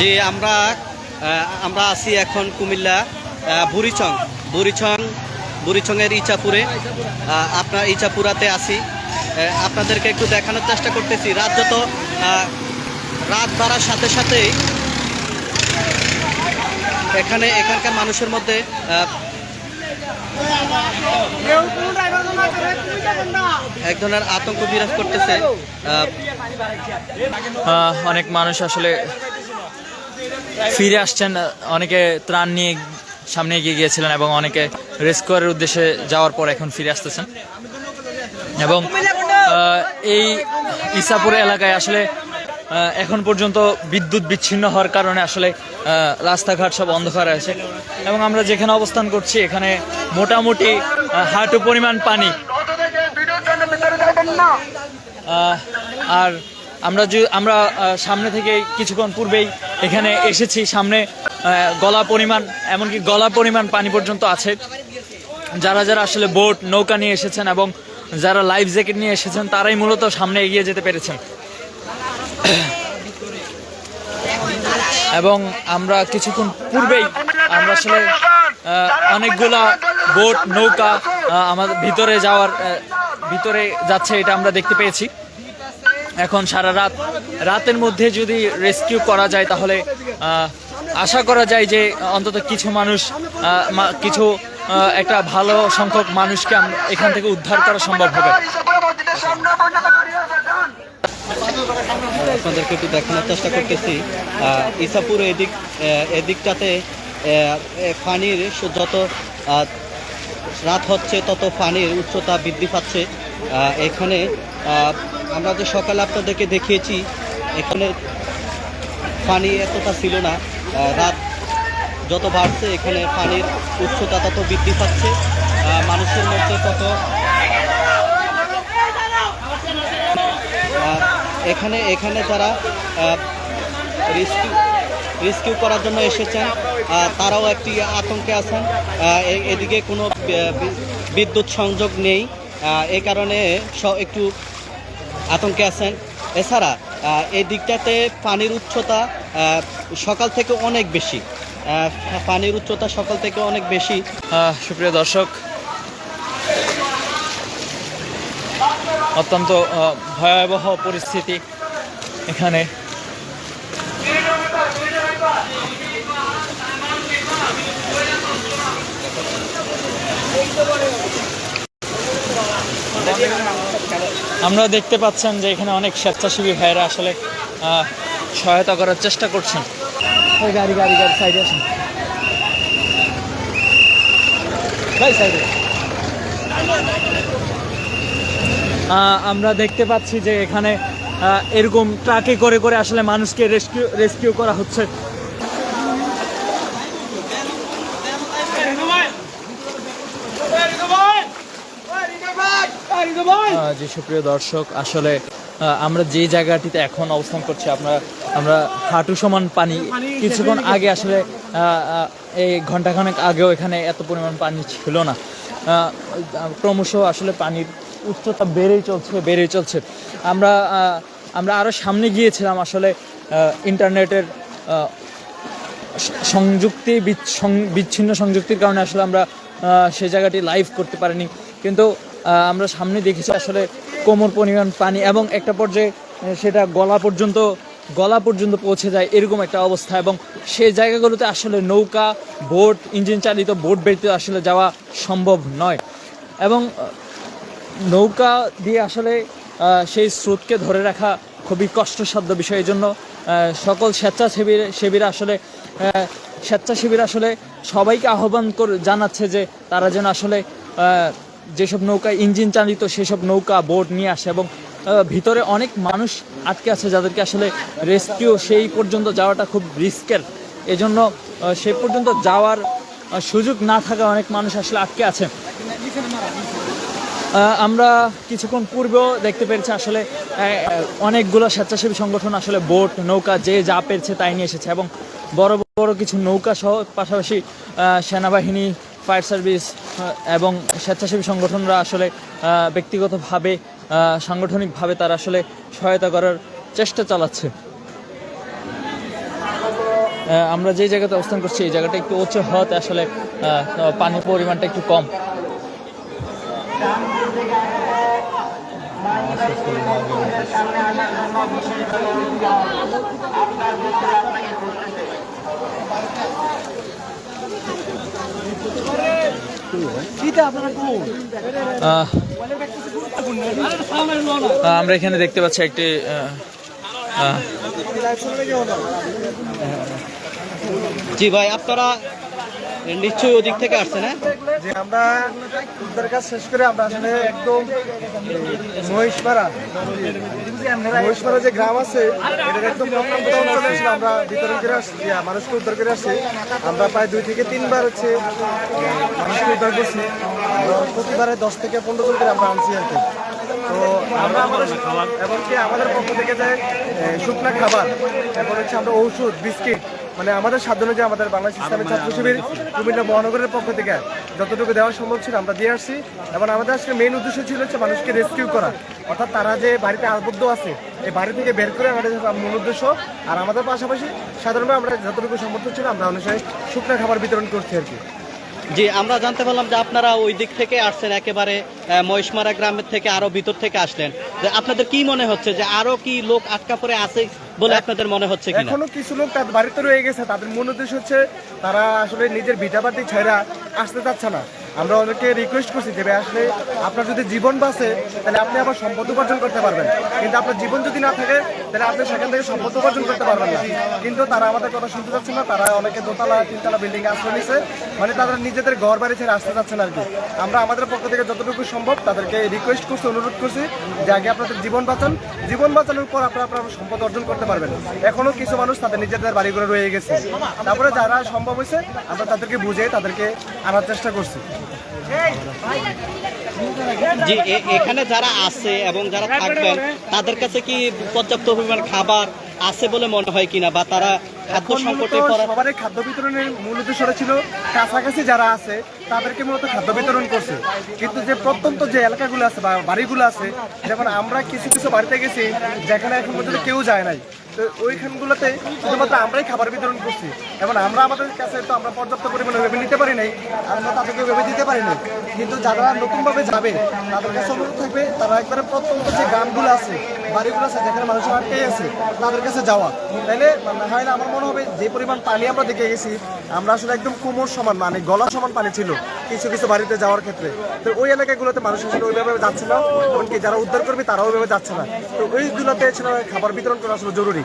যে আমরা আমরা আছি এখন কুমিল্লা বুড়িচং বুড়িচং, বুড়িচংয়ের ইচাপুরে। আপনার ইচাপুরাতে আছি। আপনাদেরকে একটু দেখানোর চেষ্টা করতেছি। রাত যত রাত বাড়ার সাথে সাথেই এখানে, এখানকার মানুষের মধ্যে এক ধরনের আতঙ্ক বিরাজ করতেছে। অনেক মানুষ আসলে ফিরে আসছেন, অনেকে ত্রাণ নিয়ে সামনে এগিয়ে গিয়েছিলেন এবং অনেকে রেস্কিউরের উদ্দেশ্যে যাওয়ার পর এখন ফিরে আসতেছেন। এবং এই ইসাপুর এলাকায় আসলে এখন পর্যন্ত বিদ্যুৎ বিচ্ছিন্ন হওয়ার কারণে আসলে রাস্তাঘাট সব অন্ধকার আছে। এবং আমরা যেখানে অবস্থান করছি, এখানে মোটামুটি হাঁটু পরিমাণ পানি। আর আমরা যে, আমরা সামনে থেকে কিছুক্ষণ পূর্বেই এখানে এসেছি। সামনে গলা পরিমাণ, এমনকি গলা পরিমাণ পানি পর্যন্ত আছে। যারা যারা আসলে বোট, নৌকা নিয়ে এসেছেন এবং যারা লাইফ জ্যাকেট নিয়ে এসেছেন, তারাই মূলত সামনে এগিয়ে যেতে পেরেছেন। এবং আমরা কিছুক্ষণ পূর্বেই আমরা আসলে অনেকগুলা বোট, নৌকা আমাদের ভিতরে যাওয়ার ভিতরে যাচ্ছে, এটা আমরা দেখতে পেয়েছি। এখন সারা রাত, রাতের মধ্যে যদি রেস্কিউ করা যায় তাহলে আশা করা যায় যে অন্তত কিছু মানুষ কিছু একটা ভালো সংখ্যক মানুষকে এখান থেকে উদ্ধার করা সম্ভব হবে। আপনাদেরকে একটু দেখানোর চেষ্টা করতেছি। ইসাপুর এদিক এদিকটাতে পানির যত রাত হচ্ছে তত পানির উচ্চতা বৃদ্ধি পাচ্ছে। এখানে আমরা যে সকালে আপনাদেরকে দেখিয়েছি, এখানে পানি এতটা ছিল না। রাত যত বাড়ছে, এখানে পানির উচ্চতা তত বৃদ্ধি পাচ্ছে। মানুষের মধ্যে তত এখানে এখানে যারা রেস্কিউ রেস্কিউ করার জন্য এসেছেন তারাও একটি আতঙ্কে আছেন। এদিকে কোনো বিদ্যুৎ সংযোগ নেই। এই কারণে একটু আতঙ্কে আছেন। এছাড়া এই দিকটাতে পানির উচ্চতা সকাল থেকে অনেক বেশি। পানির উচ্চতা সকাল থেকে অনেক বেশি। সুপ্রিয় দর্শক, অত্যন্ত ভয়াবহ পরিস্থিতি এখানে। আমরা দেখতে পাচ্ছেন যে এখানে অনেক স্বেচ্ছাসেবী ভাইয়েরা আসলে সহায়তা করার চেষ্টা করছেন। ওই গাড়ি গাড়ি গাড়ি সাইডে আসুন। ভাই সাইডে। আহ, আমরা দেখতে পাচ্ছি যে এখানে এরকম ট্রাকে করে করে আসলে মানুষকে রেস্কিউ রেস্কিউ করা হচ্ছে। জি সুপ্রিয় দর্শক আসলে আমরা যে জায়গাটিতে এখন অবস্থান করছি আমরা আমরা হাঁটু সমান পানি কিছুক্ষণ আগে আসলে এই ঘন্টাখানেক আগেও এখানে এত পরিমাণ পানি ছিল না। ক্রমশ আসলে পানির উচ্চতা বেড়েই চলছে বেড়েই চলছে। আমরা আমরা আরও সামনে গিয়েছিলাম আসলে ইন্টারনেটের সংযুক্তি বিচ্ছিন্ন সংযুক্তির কারণে আসলে আমরা সেই জায়গাটি লাইভ করতে পারিনি। কিন্তু আমরা সামনে দেখেছি আসলে কোমর পরিমাণ পানি এবং একটা পর্যায়ে সেটা গলা পর্যন্ত গলা পর্যন্ত পৌঁছে যায় এরকম একটা অবস্থা এবং সেই জায়গাগুলোতে আসলে নৌকা, বোট ইঞ্জিন চালিত বোট ব্যতীত আসলে যাওয়া সম্ভব নয়। এবং নৌকা দিয়ে আসলে সেই স্রোতকে ধরে রাখা খুবই কষ্টসাধ্য বিষয়। এই জন্য সকল স্বেচ্ছাসেবী সেবীরা আসলে স্বেচ্ছাসেবীরা আসলে সবাইকে আহ্বান করে, জানাচ্ছে যে তারা যেন আসলে যেসব নৌকা, ইঞ্জিন চালিত সেসব নৌকা, বোট নিয়ে আসে এবং ভিতরে অনেক মানুষ আটকে আছে যাদেরকে আসলে রেস্কিউ সেই পর্যন্ত যাওয়াটা খুব রিস্কের। এজন্য সেই পর্যন্ত যাওয়ার সুযোগ না থাকা অনেক মানুষ আসলে আটকে আছে। আমরা কিছুক্ষণ পূর্বেও দেখতে পেরেছি আসলে অনেকগুলো স্বেচ্ছাসেবী সংগঠন আসলে বোট, নৌকা যে যা পেরেছে তাই নিয়ে এসেছে এবং বড় বড় কিছু নৌকা সহ পাশাপাশি সেনাবাহিনী ফায়ার সার্ভিস এবং স্বেচ্ছাসেবী সংগঠনরা আসলে ব্যক্তিগতভাবে সাংগঠনিকভাবে তারা আসলে সহায়তা করার চেষ্টা চালাচ্ছে। আমরা যে জায়গাতে অবস্থান করছি এই জায়গাটা একটু উঁচু হওয়াতে আসলে পানির পরিমাণটা একটু কম। আহ, আমরা এখানে দেখতে পাচ্ছি একটি জি ভাই আপনারা নিশ্চয়ই ওদিক থেকে আসছেন হ্যাঁ যে আমরা উদ্ধার কাজ শেষ করে আমরা আসলে একদম মহিষপাড়া মহিষপাড়া যে গ্রাম আছে, এটার একদম আমরা বিতরণ করে আসছি মানুষকে উদ্ধার করে আসছি। আমরা প্রায় দুই থেকে তিনবার হচ্ছে, মানুষকে উদ্ধার করছি। প্রতিবারে দশ থেকে পনেরো জন করে আমরা আনছি আর কি। তো আমরা আমাদের এমনকি আমাদের পক্ষ থেকে যে শুকনা খাবার এরপর হচ্ছে আমরা ঔষধ বিস্কিট মানে আমাদের সাধ্য অনুযায়ী আমাদের বাংলাদেশ ইসলামী ছাত্র শিবির কুমিল্লা মহানগরের পক্ষ থেকে যতটুকু দেওয়া সম্ভব ছিল আমরা দিয়ে আসছি। এবং আমাদের আজকে মেইন উদ্দেশ্য ছিল হচ্ছে মানুষকে রেস্কিউ করা। অর্থাৎ তারা যে বাড়িতে আবদ্ধ আছে এই বাড়ি থেকে বের করে আমাদের মূল উদ্দেশ্য। আর আমাদের পাশাপাশি সাধারণভাবে আমরা যতটুকু সমর্থন ছিল আমরা অনুসারে শুকনা খাবার বিতরণ করছি আর কি। জি, আমরা জানতে পারলাম যে আপনারা ওই দিক থেকে আসছেন, একেবারে মহিষমারা গ্রামের থেকে আরও ভিতর থেকে আসলেন। যে আপনাদের কি মনে হচ্ছে যে আরও কি লোক আটকা পড়ে আছে বলে আপনাদের মনে হচ্ছে এখনও কিছু লোক তাদের বাড়িতে রয়ে গেছে, তাদের মূল উদ্দেশ্য হচ্ছে তারা আসলে নিজের ভিটাবাটি ছেড়া আসতে চাচ্ছে না। আমরা অনেকে রিকোয়েস্ট করছি যে ভাই, আসলে আপনার যদি জীবন বাঁচে, তাহলে আপনি আবার সম্পদ উপার্জন করতে পারবেন। কিন্তু আপনার জীবন যদি না থাকে, তাহলে আপনি সেখান থেকে সম্পদ উপার্জন করতে পারবেন না। কিন্তু তারা আমাদের কথা শুনতে চাচ্ছে না, তারা অনেকে দোতলা, তিনতলা বিল্ডিং আশ্রয় নিছে। মানে তারা নিজেদের ঘর বাড়ি ছেড়ে আসতে চাচ্ছে না আর কি। আমরা আমাদের পক্ষ থেকে যতটুকু সম্ভব তাদেরকে রিকোয়েস্ট করছি, অনুরোধ করছি যে আগে আপনাদের জীবন বাঁচান। জীবন বাঁচানোর পর আপনারা আপনার সম্পদ অর্জন করতে পারবেন। এখনও কিছু মানুষ তাদের নিজেদের বাড়িঘরে রয়ে গেছে। তারপরে যারা সম্ভব হয়েছে, আমরা তাদেরকে বুঝে তাদেরকে আনার চেষ্টা করছি। জি এখানে যারা আছে এবং যারা থাকবেন, তাদের কাছে কি পর্যাপ্ত পরিমাণ খাবার আছে বলে মনে হয় কিনা? বা তারা খাদ্য সংকটে সবারই খাদ্য বিতরণের মূল উদ্দেশ্যটা ছিল কাছাকাছি যারা আছে তাদেরকে মূলত খাদ্য বিতরণ করছে। কিন্তু যে প্রত্যন্ত যে এলাকাগুলো আছে বা বাড়িগুলো আছে যেমন আমরা কিছু কিছু বাড়িতে গেছি যেখানে এখন পর্যন্ত কেউ যায় নাই। তো ওইখানগুলোতে শুধুমাত্র আমরাই খাবার বিতরণ করছি। এবং আমরা আমাদের কাছে তো আমরা পর্যাপ্ত পরিমাণে ভেবে নিতে পারি নাই আমরা তাদেরকে ভেবে দিতে পারি নাই। কিন্তু যারা নতুনভাবে যাবে তাদের কাছে অনুরোধ থাকবে তারা একবারে প্রত্যন্ত যে গ্রামগুলো আছে বাড়িগুলো আছে যেখানে মানুষ আটকে আছে তাদের কাছে যাওয়া। মানে হয় না আমার মনে হবে যে পরিমাণ পানি আমরা দেখে গেছি, আমরা আসলে একদম কুমোর সমান মানে গলা সমান পানি ছিল কিছু কিছু বাড়িতে যাওয়ার ক্ষেত্রে। তো ওই এলাকাগুলোতে মানুষ আসলে ওইভাবে যাচ্ছে না, এমনকি যারা উদ্ধার করবে তারা ওইভাবে যাচ্ছে না। তো ওইগুলোতে খাবার বিতরণ করা আসলে জরুরি।